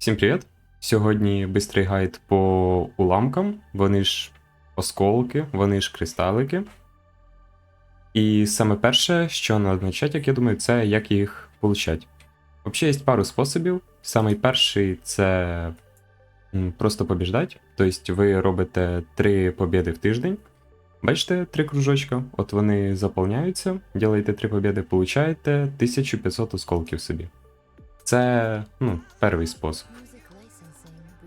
Всім привіт! Сьогодні бистрий гайд по уламкам. Вони ж осколки, вони ж кристалики. І саме перше, що треба означати, як я думаю, це як їх получати. Взагалі є пару способів. Самий перший це просто побіждати. Тобто ви робите 3 побіди в тиждень. Бачите, три кружочка, от вони заповняються, ділаєте 3 побіди, получаєте 1500 осколків собі. Це ну, перший спосіб.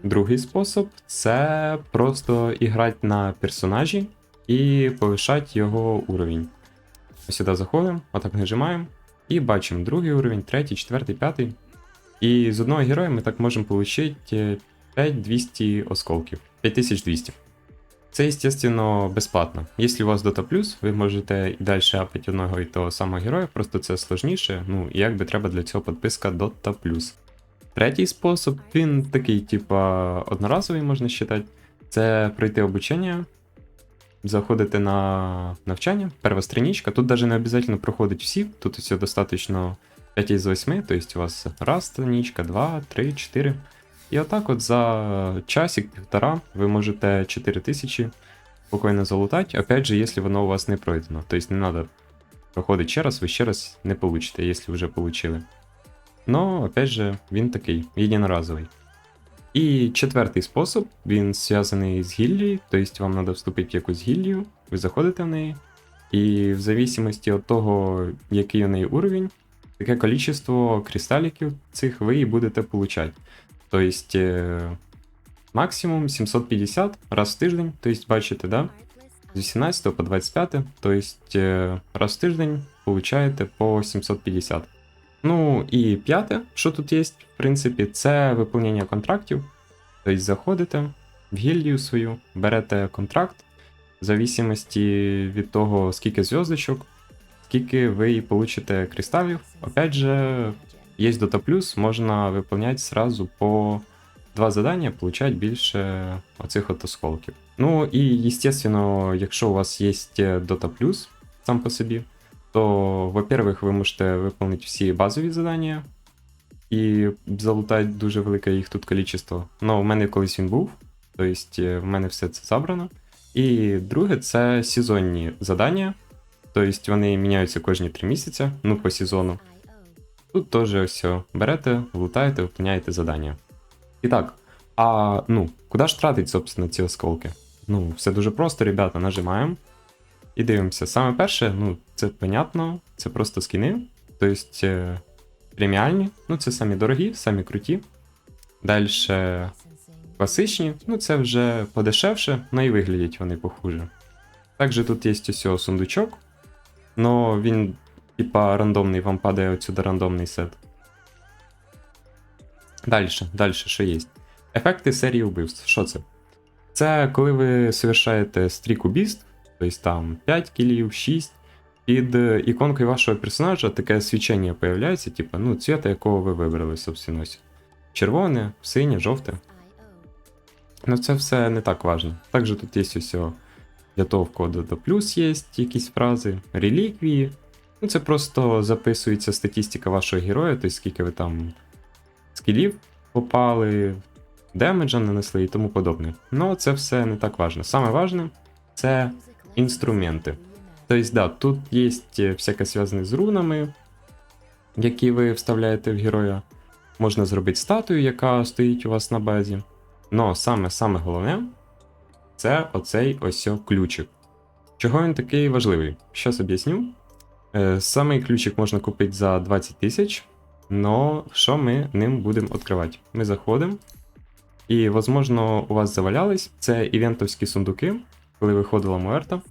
Другий спосіб це просто іграти на персонажі і повишати його уровень. Ось сюди заходимо, отак нажимаємо і бачимо другий уровень, третій, четвертий, п'ятий. І з одного героя ми так можемо отримати 5200 осколків. 5200. Це, естественно, безплатно. Якщо у вас Dota Plus, ви можете і далі апати одного і того самого героя, просто це сложніше, ну і якби треба для цього підписка Dota Plus. Третій спосіб, він такий, типа, одноразовий, можна вважати. Це пройти обучення, заходити на навчання, перша страничка. Тут навіть не обов'язково проходить всі, тут все достатньо 5 із 8, тобто у вас раз страничка, 2, 3, 4. І отак от за часик, півтора, ви можете 4000 спокійно залутати. Опять же, якщо воно у вас не пройдено. Тобто не треба проходити ще раз, ви ще раз не получите, якщо вже получили. Но, опять же, він такий, єдиноразовий. І четвертий спосіб, він зв'язаний з гільдією, тобто вам треба вступити в якусь гільдію, ви заходите в неї, і в зависимості від того, який у неї уровень, таке количество кристаліків цих ви і будете получати. Тобто, е, максимум 750 раз в тиждень, тобто, бачите, да? з 18 по 25, тобто е, раз в тиждень получаєте по 750. Ну і п'яте, що тут є, в принципі, це виповнення контрактів. Тобто заходите в гільдію свою, берете контракт, в зависимості від того, скільки зв'язочок, скільки ви получите кристалів. Опять же, є Dota Plus, можна виповняти сразу по два задання, получать більше оцих от осколків. Ну і, естественно, якщо у вас є Dota Plus сам по собі, то, во-первых, ви можете виконати всі базові задання і залутати дуже велике їх тут кількість. Ну, в мене колись він був, тобто в мене все це забрано. І друге, це сезонні задання. Тобто вони міняються кожні 3 місяці, ну по сезону. Тут теж ось берете, лутаєте, виконуєте задання. І так, а ну, куди ж тратить, собственно, ці осколки? Ну, все дуже просто, ребята, нажимаємо. І дивимося. Саме перше, ну, це понятно, це просто скіни. Тобто е, преміальні, ну це самі дорогі, самі круті. Далі класичні, ну це вже подешевше, ну і виглядять вони похуже. Також тут є ось сундучок, но він, типа, рандомний, вам падає отсюди рандомний сет. Далі, далі, що є? Ефекти серії вбивств. Що це? Це коли ви совершаєте стрік убійств, тобто там 5 кілів, 6, під іконкою вашого персонажа таке свічення появляється, типу, ну, цвіта, якого ви вибрали, собственно. Червоне, синє, жовте. Ну це все не так важно. Також тут є ось для того, в кого плюс є якісь фрази, реліквії. Ну це просто записується статистика вашого героя, тобто скільки ви там скілів попали, демеджа нанесли і тому подобне. Ну це все не так важно. Саме важне це інструменти. Тобто, да, тут є всяке зв'язане з рунами, які ви вставляєте в героя. Можна зробити статую, яка стоїть у вас на базі. Но саме саме головне це оцей ось ключик. Чого він такий важливий? Щас об'ясню. Е, Самий ключик можна купити за 20 тисяч, но що ми ним будемо відкривати? Ми заходимо, і, можливо, у вас завалялись. Це івентовські сундуки, коли виходила Муерта.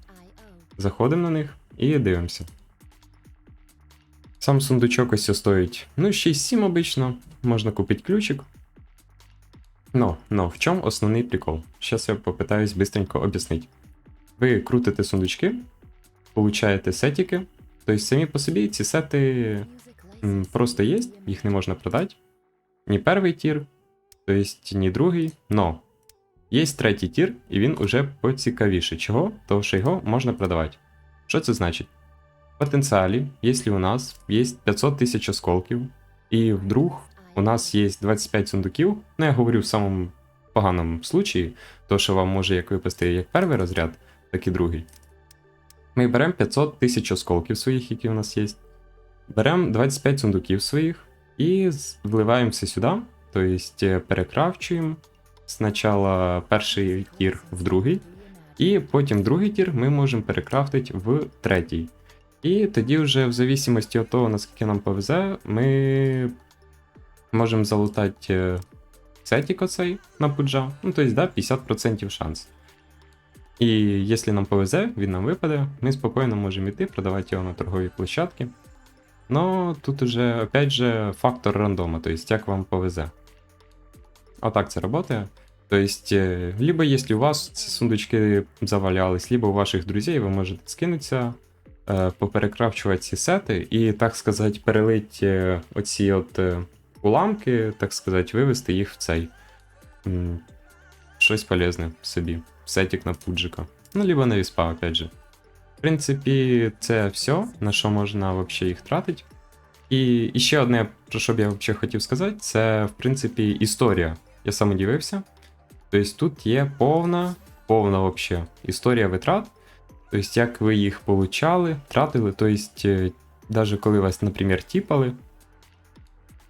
Заходимо на них і дивимося. Сам сундучок ось стоїть ну, 6-7 обично, можна купити ключик. Но, но, в чому основний прикол? Зараз я попитаюсь быстренько об'яснити. Ви крутите сундучки, получаєте сетики. Тобто самі по собі ці сети просто є, їх не можна продати. Ні перший тір, тобто ні другий, но Є третій тір, і він уже поцікавіше. Чого? Тому що його можна продавати. Що це значить? В потенціалі, якщо у нас є 500 тисяч осколків, і вдруг у нас є 25 сундуків. Ну, я говорю в самому поганому случаї, то що вам може як випасти як перший розряд, так і другий. Ми беремо 500 тисяч осколків своїх, які у нас є. Беремо 25 сундуків своїх і з- вливаємося сюди. Тобто перекрафчуємо спочатку перший тір в другий, і потім другий тір ми можемо перекрафтити в третій. І тоді вже в зависимості від того, наскільки нам повезе, ми можемо залутати е, сетік оцей на пуджа. Ну, тобто, да, 50% шанс. І якщо нам повезе, він нам випаде, ми спокійно можемо йти, продавати його на торговій площадці. Но тут уже, опять же, фактор рандома, то есть як вам повезе. Отак це працює. То есть, е, либо если у вас ці сундучки завалялись, либо у ваших друзей ви можете скинутися, е, поперекрафчувати ці сети і, так сказати, перелить е, оці от уламки, так сказати, вивести їх в цей. м, Щось полезне собі. Сетик на пуджика. Ну, либо на віспа, опять же. В принципі, це все, на що можна вообще їх тратити. І, і ще одне, про що б я взагалі хотів сказати, це, в принципі, історія. Я сам удивився. Тобто тут є повна, повна вообще історія витрат. Тобто, як ви їх получали, тратили, тобто, навіть коли вас, наприклад, тіпали.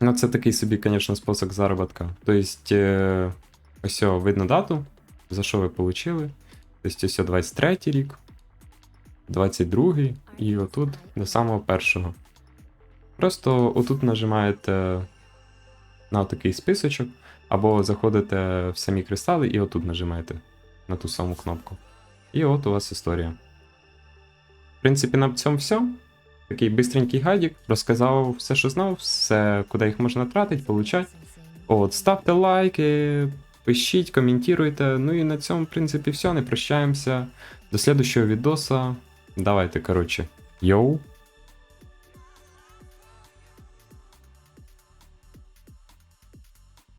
Ну, це такий собі, звісно, спосіб заробітка. Тобто, е, ось видно дату, за що ви получили. Тобто, ось 23 рік, 22 і отут до самого першого. Просто отут нажимаєте на такий списочок, або заходите в самі кристали і отут нажимаєте на ту саму кнопку. І от у вас історія. В принципі, на цьому все. Такий бистренький гайдик, розказав все, що знав, все, куди їх можна тратити, получати. От, ставте лайки, пишіть, коментуйте. Ну і на цьому, в принципі, все. Не прощаємося. До следующего відоса. Давайте, коротше. Йоу!